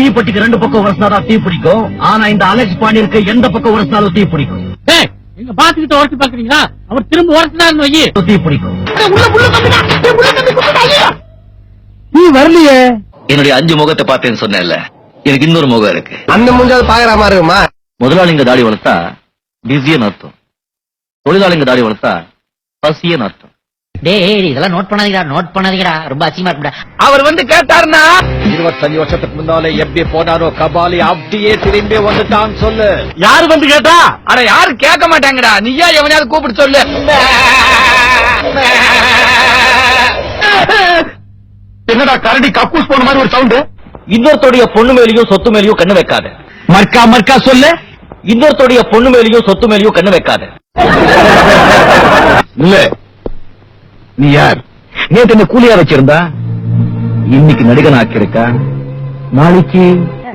தீப்பெட்டிக்கு ரெண்டு பக்கம் உரசினாதான் தீ பிடிக்கும். ஆனா இந்த அலெக்ஸ் பாண்டியனுக்கு எந்த பக்கம் உரசினாலும் தீ பிடிக்கும்? எங்க பாத்துக்கிட்ட உரசி பாக்குறீங்களா அவர் திரும்ப உரசினாருன்னு வை தீ பிடிக்கும். நீ வரலையே. என்னுடைய அஞ்சு முகத்தை பார்த்தேன்னு சொன்னேன்ல. எனக்கு இன்னொரு முகம் இருக்கு. அந்த முஞ்சாவது பாக்குற மாதிரி இருக்குமா? முதலாளிங்க தாடி வளர்த்தா பிஸின்னு அர்த்தம். தொழிலாளிங்க தாடி வளர்த்தா பசியன்னு அர்த்தம். டேய் இதெல்லாம் நோட் பண்ணாதீங்கடா நோட் பண்ணாதீங்கடா. ரொம்ப அசிங்கமா இருக்குடா அவர் வந்து கேட்டாருன்னா இருபத்தஞ்சு வருஷத்துக்கு முன்னாலே எப்படி போனாரோ கபாலி அப்படியே திரும்பி வந்துட்டான் சொல்லு. யாரு வந்து கேட்டா? அட யாரு கேட்க மாட்டாங்கடா. நீயா எவனையாவது கூப்பிட்டு சொல்லு. என்னடா கரடி கக்கூஸ் போன மாதிரி ஒரு சவுண்ட்? இன்னொருத்தோடைய பொண்ணு மேலேயும் சொத்து மேலேயும் கண்ணு வைக்காத. மர்க்கா மர்க்கா சொல்லு. இன்னொருத்தோடைய பொண்ணு மேலேயும் சொத்து மேலேயும் கண்ணு வைக்காத. இல்ல. நீ யார்? நேத்து என்ன கூலியா வச்சிருந்தா? இன்னைக்கு நடிகன் ஆக்கியிருக்கா நாளைக்கு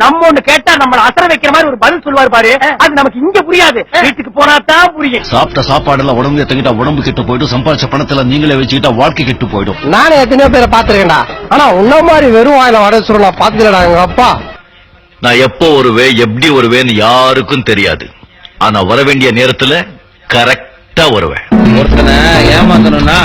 நம்ம ஒண்ணு கேட்டா நம்மள அசர வைக்கிற மாதிரி ஒரு பதில் சொல்லுவார் பாரு. அது நமக்கு இங்க புரியாது. வீட்டுக்கு போனா தான் புரியும். சாப்பிட்ட சாப்பாடுல உடம்பு எத்தங்கிட்டா உடம்பு கெட்டு போயிடும். சம்பாதிச்ச பணத்துல நீங்களே வச்சுக்கிட்டா வாழ்க்கை கெட்டு போயிடும். நானே எத்தனையோ பேரை பாத்துருக்கேன்டா ஆனா உன்ன மாதிரி வெறும் வாயில வட சொல்ல பாத்துக்கலடா எங்க அப்பா. நான் எப்போ வருவேன் எப்படி வருவேன்னு யாருக்கும் தெரியாது. ஆனா வர வேண்டிய நேரத்துல கரெக்டா வருவேன். ஒருத்தனை ஏமாத்தணும்னா